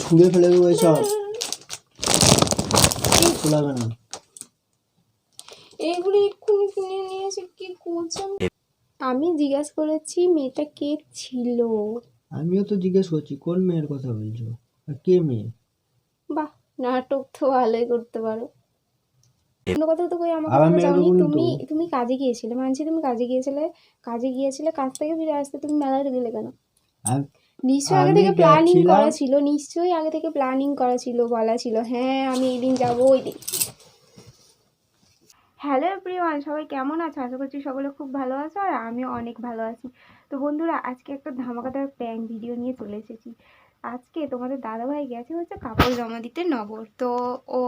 ছুঁড়ে ফেলে দেবো এসব। খোলাবে না। এগুলো এক্ষুনি কিনে নিয়ে এসে কি করছেন আমি জিজ্ঞাসা করেছি মেয়েটা কে ছিল? আমিও তো জিজ্ঞেস করছি কোন মেয়ের কথা বলছো? আর কে মেয়ে? বাহ নাটক তো ভালোই করতে পারো। কোনো কথা তো কই আমাকে বলে যাওনি তুমি তুমি কাজে গিয়েছিলে মানছি তুমি কাজে গিয়েছিলে কাজে গিয়েছিলে কাজ থেকে ফিরে আসতে তুমি মেলায় গেলে কেন? নিশ্চয়ই আগে আমি থেকে প্ল্যানিং করা ছিল নিশ্চয়ই আগে থেকে প্ল্যানিং করা ছিল বলা ছিল হ্যাঁ আমি এই দিন যাব ওই দিন। হ্যালো এভরিওয়ান সবাই কেমন আছো? আশা করছি সকলে খুব ভালো আছো আর আমিও অনেক ভালো আছি। তো বন্ধুরা আজকে একটা ধামাকাদার প্র্যাঙ্ক ভিডিও নিয়ে চলে এসেছি। আজকে তোমাদের দাদাভাই গেছে হচ্ছে কাপড় জমা দিতে নগর। তো ও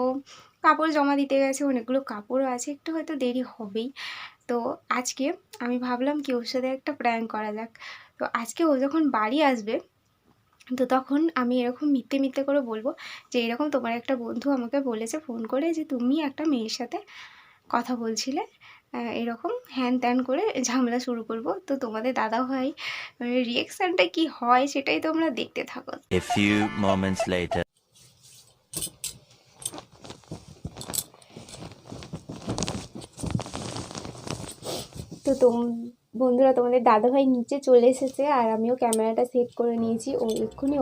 কাপড় জমা দিতে গেছে অনেকগুলো কাপড়ও আছে একটু হয়তো দেরি হবেই। তো আজকে আমি ভাবলাম কি ওর সাথে একটা প্র্যাঙ্ক করা যাক। তো আজকে ও যখন বাড়ি আসবে তো তখন আমি এরকম মিথ্যে মিথ্যে করে বলব যে এরকম তোমার একটা বন্ধু আমাকে বলেছে ফোন করে যে তুমি একটা মেয়ের সাথে কথা বলছিলে এরকম হ্যান ত্যান করে ঝামেলা শুরু করব তো তোমাদের দাদা ভাই রিয়েকশানটা কি হয় সেটাই তোমরা দেখতে থাকো A few moments later. তো তোম বন্ধুরা তোমাদের দাদাভাই নিচে চলে এসেছে আর আমিও ক্যামেরাটা সেট করে নিয়েছি। ও এক্ষুনি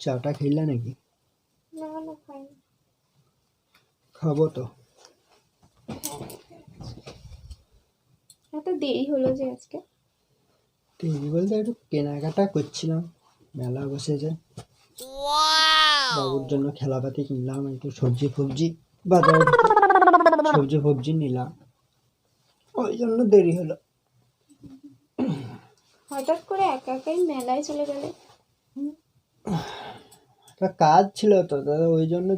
চাটা খেলে নাকি? না না খাইনি। খাব তো। এত দেরি হলো যে আজকে। টিভি বলতে একটু কেনাকাটা করছিলাম মেলা বসেছে বাবুর জন্য খেলাপাতি কিনলাম একটু সবজি ফবজি বাজারে সবজি ফবজি নিলাম। ওই জন্য দেরি হলো। হঠাৎ করে একা একাই মেলায় চলে গেলে। একটা কাজ ছিল তো, দাদা, ওই জন্য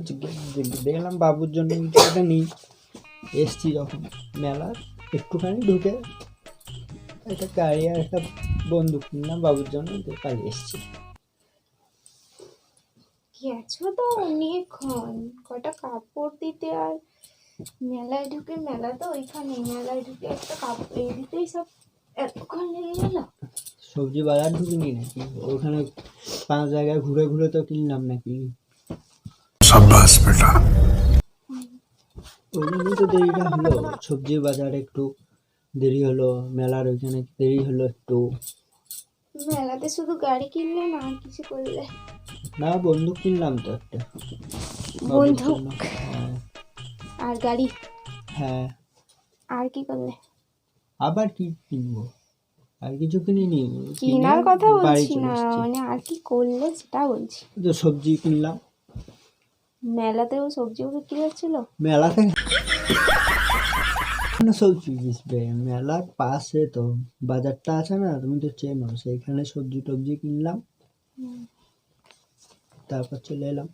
দেখলাম বাবুর জন্য একটা নিই। এসছি যখন মেলা একটুখানি ঢুকে একটা গাড়ি আর একটা বন্দুক কিনলাম বাবুর জন্য পালিয়ে এসছি। গেছো তো অনেকক্ষণ? কটা কাপড় দিতে আর মেলায় ঢুকে, মেলা তো ওইখানে মেলায় ঢুকে একটা কাপড় এই দিতেই সব এতক্ষণ লেগে গেল? সবজি বাজার ঢুকিনি নাকি? ওখানে পাঁচ জায়গায় ঘুরে ঘুরে তো কিনলাম নাকি। ওই তো দেরিটা হলো। সবজি বাজারে একটু দেরি হলো মেলার ওইখানে দেরি হলো একটু। মেলাতে শুধু গাড়ি কিনলে না আর কিছু করলে। না বন্দুক কিনলাম তো একটা। বন্দুক? হ্যাঁ, আর গাড়ি? হ্যাঁ। আর কি করলে? আবার কি কিনবো? আর কিছু কিনে কেনার কথা বলছি না মানে আর কি করলে সেটা বলছি। তো সবজি কিনলাম। মেলাতেও সবজি বিক্রি হচ্ছিল? মেলা থেকে সবজি বেচবে মেলার পাশে তো বাজারটা আছে না তুমি তো চেনো সেইখানে সবজি টবজি কিনলাম। তারপর চলে এলাম।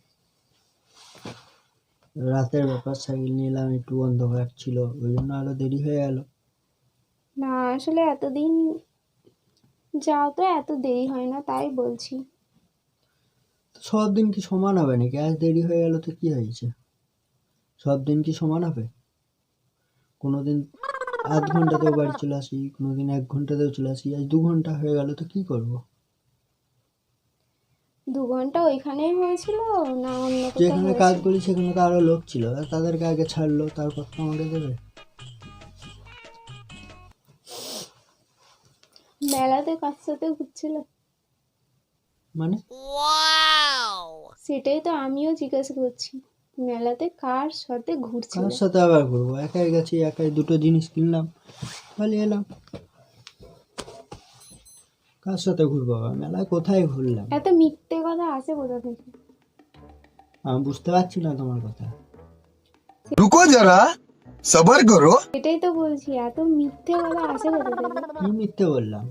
রাতের ব্যাপার সাইকেল নিলাম একটু অন্ধকার ছিল ওই জন্য আরও দেরি হয়ে গেল। না আসলে এতদিন যাও তো এত দেরি হয় না তাই বলছি। সব দিন কি সমান হবে নাকি? আজ দেরি হয়ে গেল তো কি হয়েছে? সব দিন কি সমান হবে? কোনোদিন আধ ঘন্টাতেও বাড়ি চলে আসি কোনোদিন এক ঘন্টাতেও চলে আসি আজ দু ঘণ্টা হয়ে গেল তো কি করব? দু ঘণ্টা ওইখানেই হয়েছিল না অন্য কোথাও যেখানে কাজ হয়েছিল? করি সেখানে তো আরও লোক ছিল আর তাদেরকে আগে ছাড়লো তারপর তো আমাকে দেবে। মেলাতে কার সাথে ঘুরছিল মানে সেটাই তো আমিও জিজ্ঞাসা করছি মেলাতে কার সাথে ঘুরছি কার সাথে আবার ঘুরবো? একাই গেছি একাই দুটো জিনিস কিনলাম চলে এলাম। কার সাথে ঘুরবো আবার? মেলায় কোথায় ঘুরলাম? এত মিথ্যে কথা আছে কোথা থেকে? আমি বুঝতে পারছি না তোমার কথা। রুকো যারা সবার করো। এটাই তো বলছি এত মিথ্যে কথা আছে কোথা থেকে? কি মিথ্যে বললাম?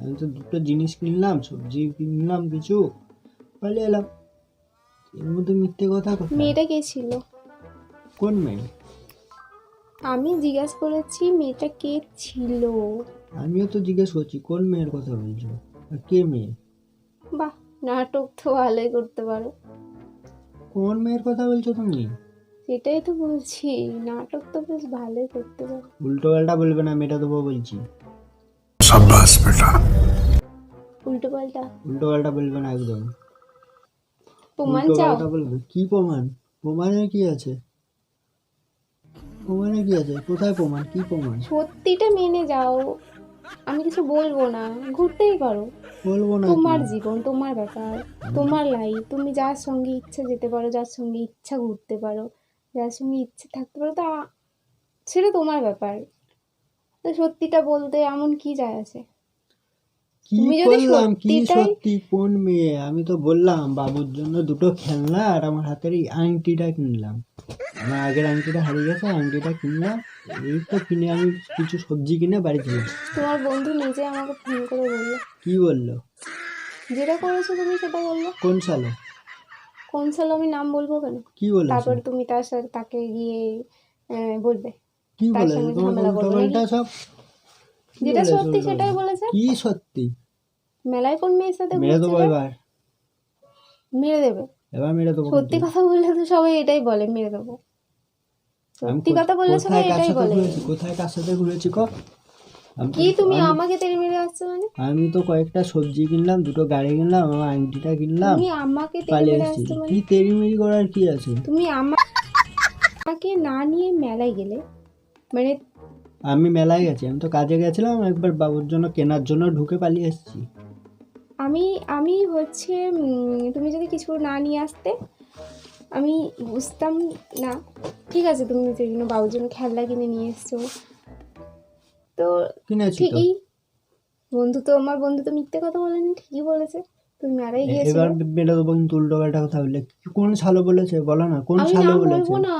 আমি তো দুটো জিনিস কিনলাম সবজি কিনলাম কিছু পালিয়ে এলাম। এর মধ্যে মিথ্যে কথা কোথায়? মেয়েটা কে ছিল? কোন মেয়ে? আমি জিজ্ঞাস করেছি মেয়েটা কে ছিল? আমিও তো জিজ্ঞেস করছি কোন মেয়ের কথা বলছো? আর কে মেয়ে? বাহ নাটক তো ভালোই করতে পারো। কোন মেয়ের কথা বলছো তুমি? সেটাই তো বলছি নাটক তো বেশ ভালোই করতে পারো। উল্টো পাল্টা বলবে না মেয়েটা দেবো বলছি। সাব্বাস বেটা। উল্টো পাল্টা। উল্টো পাল্টা বলবে না একদম। প্রমাণ চাও? বলবে। কি প্রমাণ? প্রমাণে কি আছে? প্রমাণে কি আছে? কোথায় প্রমাণ? কি প্রমাণ? সত্যিটা মেনে যাও। আমি কিছু বলব না। ঘুরতেই পারো। বলব না তোমার জীবন তোমার ব্যাপার তোমার লাইফ তুমি যার সঙ্গে ইচ্ছা যেতে পারো যার সঙ্গে ইচ্ছা ঘুরতে পারো যার সঙ্গে ইচ্ছে থাকতে পারো তা সেটা তোমার ব্যাপার। তো সত্যিটা বলতে এমন কি যায় আছে? কি করলাম কি সত্যি কোন মেয়ে? আমি তো বললাম বাবুর জন্য দুটো খেলনা আর আমার হাতের এই আংটিটা কিনলাম। আমার আগের আংটিটা হারিয়ে গেছে আংটিটা কিনলাম। এই তো কিনে আমি কিছু সবজি কিনে বাড়ি চলে তোমার বন্ধু নিজে আমাকে ফোন করে বলল। কি বলল? যেটা করেছ তুমি সেটা বলল। কোন সালে কোন সাল আমি নাম বলব কেন? কি বলেছে? তারপর তুমি তার সাথে তাকে গিয়ে বলবে। কি বলেছে তোমার সব যেটা সত্যি সেটাই বলেছে। কি সত্যি? মেলায় কোন মেয়ের সাথে মেরে দেবো এবার। মেরে দেবে। এবার মেরে দেবো সত্যি কথা বললে তো সবাই এটাই বলে মেরে দেবো। আমি সত্যি কথা বললে সবাই এটাই বলে। কোথায় কার সাথে ঘুরেছি ক? কি তুমি আমাকে তেড়ে মেরে আসছো মানে? আমি তো কয়েকটা সবজি কিনলাম দুটো গাড়ি কিনলাম আমার আংটিটা কিনলাম তুমি আমাকে তেড়ে মেরে আসছো মানে? কি তেড়িমেড়ি করার কি আছে? তুমি আমা- আমাকে না নিয়ে মেলায় গেলে মানে আমি মেলায় গেছি আমি তো কাজে গেছিলাম একবার বাবুর জন্য কেনার জন্য ঢুকে পালিয়ে এসেছি। আমি আমি হচ্ছে তুমি যদি কিছু না নিয়ে আসতে আমি বুঝতাম না। ঠিক আছে তুমি নিজের জন্য বাবুর জন্য খেলনা কিনে নিয়ে এসছো। তো ঠিকই। বন্ধু তো আমার বন্ধু তো মিথ্যে কথা বলেনি ঠিকই বলেছে। তুমি মেলায় এ- গিয়েছিলে। এবার মেরে দেবো কিন্তু উল্টো পাল্টা কথা বললে। কোন সালো বলেছে? বলো না কোন সালো বলেছে? না।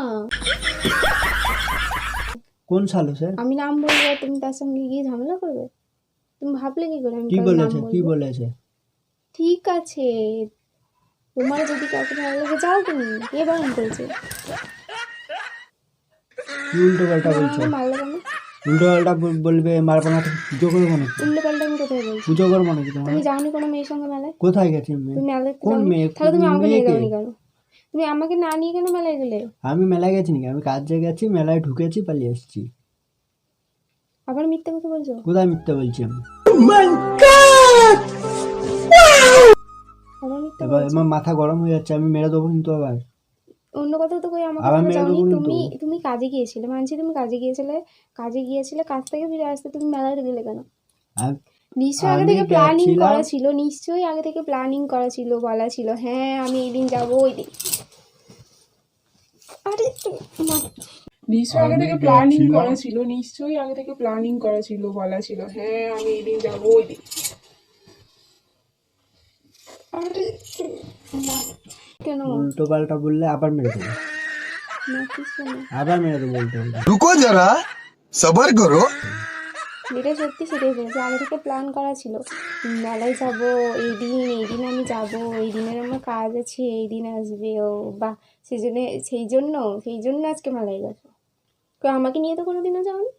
কোন সালো স্যার? আমি নাম বলব তুমি তার সঙ্গে গিয়ে ঝামেলা করবে? তুমি ভাবলে কি করে আমি কি কারোর নাম বলেছে? কি বলব? বলেছে? ঠিক আছে। তোমার যদি কাউকে ভালো লাগে যাও তুমি কে বারণ করেছে। কি উল্টো পাল্টা বলছো? আমাকে মারলে কেন? উল্টো পাল্টা বল- বলবে মারবো না তো পুজো করব উল্টো পাল্টা আমি কোথায় বলছি? পুজো করব নাকি তোমার। তুমি যাওনি কোনো মেয়ের সঙ্গে মেলায়? কোথায় গেছি আমি তুমি মেলায় কোন যাওনি? মেয়ে? তাহলে তুমি আমাকে নিয়ে মেয়েকে? যাওনি কেন? তুমি আমাকে না নিয়ে কেন মেলায় গেলে? আমি মেলায় গেছি নাকি? আমি কাজে গেছি মেলায় ঢুকেছি পালিয়ে এসেছি। আবার মিথ্যে কথা বলছো? কোথায় মিথ্যে বলছি আমি? এবার আমার মাথা গরম হয়ে যাচ্ছে আমি মেরে দেবো কিন্তু আবার। অন্য কথা তো কই আমাকে আবার মেরে দেবো তুমি তুমি কাজে গিয়েছিলে মানছি তুমি কাজে গিয়েছিলে কাজে গিয়েছিলে কাজ থেকে ফিরে আসতে তুমি মেলায় গেলে কেন? নিশ্চয়ই আগে থেকে প্ল্যানিং করা ছিল নিশ্চয়ই আগে থেকে প্ল্যানিং করা ছিল বলা ছিল হ্যাঁ আমি এই দিন যাব ওই দিন। আরে নিশ্চয়ই আগে থেকে প্ল্যানিং করা ছিল নিশ্চয়ই আগে থেকে প্ল্যানিং করা ছিল বলা ছিল হ্যাঁ আমি এই দিন যাব ওই দিন। আরে কেন উল্টো পাল্টা বললে আবার মেরে দেবে। আবার মেরে দেবো উল্টো রুকো যারা সবার করো। যেটা সত্যি সেটাই বলেছে আগে থেকে প্ল্যান করা ছিল মেলায় যাব এই দিন এই দিন আমি যাব এই দিনের আমার কাজ আছে এই দিন আসবে। ও বা সেই জন্য সেই জন্য সেই জন্য আজকে মেলায় গেছো। কেউ আমাকে নিয়ে তো কোনো দিনও যাওনি?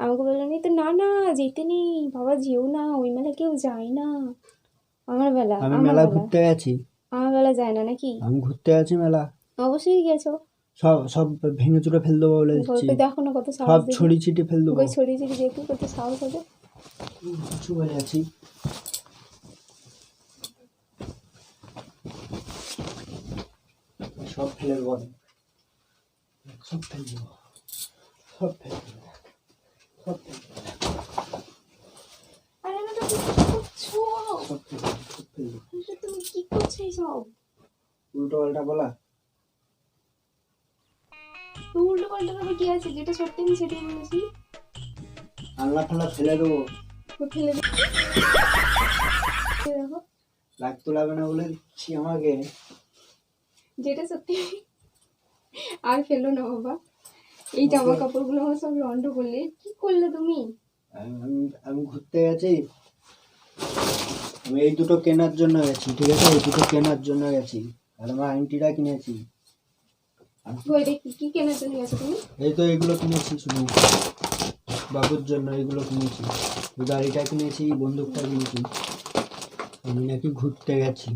আমাকে বলল নি তো না না যেতে নেই। বাবা যেও না ওই মেলা কেউ যায় না। আমার বেলা আমি আমার মেলা বেলা। ঘুরতে গেছি। আমার বেলা যায় না নাকি? আমি ঘুরতে গেছি মেলা। অবশ্যই গেছো। সব সব ভেঙে চুরে ফেল দেবো বলে দিচ্ছি। দেখো না কত সব ছড়ি ছিটে ফেল দেবো ওই ছড়িয়ে ছড়িয়ে দেখি কত সাহস হবে। কিছু বলে আছি। সব ফেলে দেবো সব ফেলে দেবো। সব ফেলে দেবো। সব ফেলে দেবো। আরে না তুমি কি করছ? সব ফেলে দেবো সব ফেলে দেবো। আরে তুমি কি করছ এইসব? উল্টো পাল্টা বলা? তো উল্টো পাল্টা ভাবে কি আছে? যেটা সত্যি আমি সেটাই বলেছি। আল্লাহ ফাল্লা ফেলে দেবো। তো ফেলে দেখো রাগ তোলাবে না বলে দিচ্ছি আমাকে। যেটা সত্যি আর ফেলো না বাবা। এই জামা কাপড়গুলো আমার সব লন্ড করলে কি করলে তুমি? আমি আমি- ঘুরতে গেছি। আমি এই দুটো কেনার জন্য গেছি ঠিক আছে? এই দুটো কেনার জন্য গেছি। আর আমার আংটিটা কিনেছি। কি কেনার জন্য গেছো তুমি? এই তো এগুলো কিনেছি শুধু। বাবুর জন্য এগুলো কিনেছি। গাড়িটা কিনেছি বন্দুকটা কিনেছি। আমি নাকি ঘুরতে গেছি।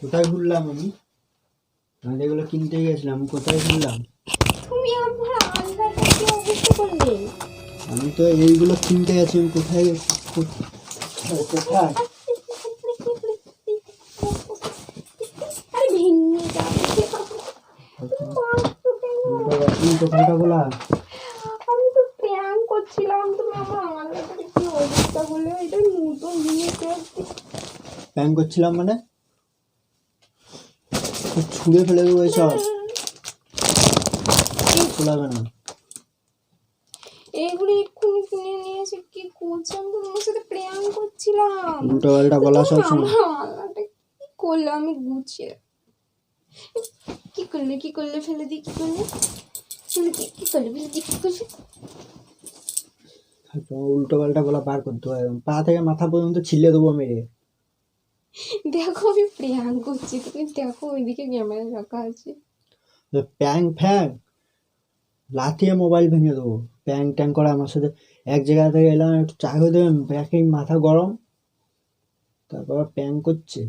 কোথায় ঘুরলাম আমি? আমি এগুলো কিনতে গেছিলাম। কোথায় ঘুরলাম? তুমি আমার আলগাটা কি অবস্থা করলে? আমি তো এইগুলো কিনতে গেছি। কোথায় কোথায় আরে ভেঙে যাবে পাল্টা বলা আমি তো প্র্যাঙ্ক করছিলাম তুমি আমার আলগাটাকে কি অবস্থা এটা নতুন জিনিস। প্যান করছিলাম মানে? ছুঁড়ে ফেলে দেবো এসব। না। এইগুলো এক্ষুনি কিনে নিয়ে এসে কি করছি আমি তোমার সাথে প্র্যাঙ্ক করছিলাম। উল্টো পাল্টা বলা সব সময় কি করলে? আমি গুছিয়ে কি করলে কি করলে? ফেলে দিই কি করলে? ফেলে দিই কি করলে? ফেলে দিই কি করলে উল্টো পাল্টা বলা পার করতে হয়। পা থেকে মাথা পর্যন্ত ছিলে দেবো মেরে দেখো আমি প্র্যাঙ্ক করছি। তুমি দেখো ওইদিকে ক্যামেরা রাখা আছে। প্যাং ফ্যাং লাথিয়ে মোবাইল ভেঙে দেবো। প্যাং ট্যাং করে আমার সাথে এক জায়গা থেকে এলাম একটু চা করে দেবেন ব্যাকে মাথা গরম। তারপর প্যাং করছে।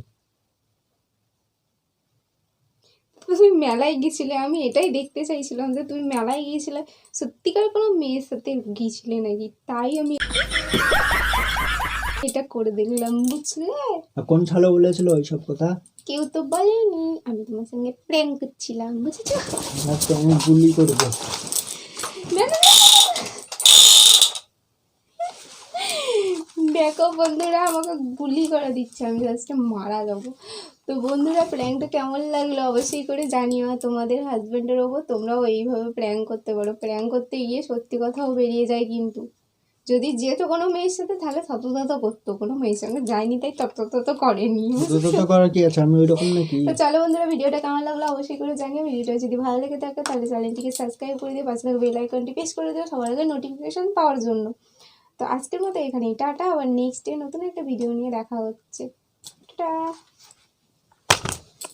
তুমি মেলায় গেছিলে আমি এটাই দেখতে চাইছিলাম যে তুমি মেলায় গিয়েছিলে। সত্যিকার কোনো মেয়ের সাথে গিয়েছিলে নাকি? তাই আমি এটা করে দেখলাম বুঝলে? কোন সালে বলেছিল ওইসব কথা? কেউ তো বলেনি আমি তোমার সঙ্গে প্রেম করছিলাম বুঝেছ? আমি গুলি করব। দেখো বন্ধুরা আমাকে গুলি করে দিচ্ছে আমি লাস্টে মারা যাব। তো বন্ধুরা প্র্যাঙ্কটা কেমন লাগল অবশ্যই করে জানিও। তোমাদের হাজব্যান্ডের ওপর তোমরাও এইভাবে প্র্যাঙ্ক করতে পারো। প্র্যাঙ্ক করতে গিয়ে সত্যি কথাও বেরিয়ে যায় কিন্তু। যদি যেত কোনো মেয়ের সাথে তাহলে তত করতো। কোনো মেয়ের সঙ্গে যায়নি তাই তত তত করেনি। তো তো তো করার কি আছে? আমি ওই নাকি? তো চলো বন্ধুরা ভিডিওটা কেমন লাগল অবশ্যই করে জানিও। ভিডিওটা যদি ভালো লেগে থাকে তাহলে চ্যানেলটিকে সাবস্ক্রাইব করে দিও। পাশে বেল আইকনটি প্রেস করে দিও সবার আগে নোটিফিকেশন পাওয়ার জন্য। তো আজকের মতো এখানেই। টাটা আবার নেক্সট ডে নতুন একটা ভিডিও নিয়ে দেখা হচ্ছে। টাটা।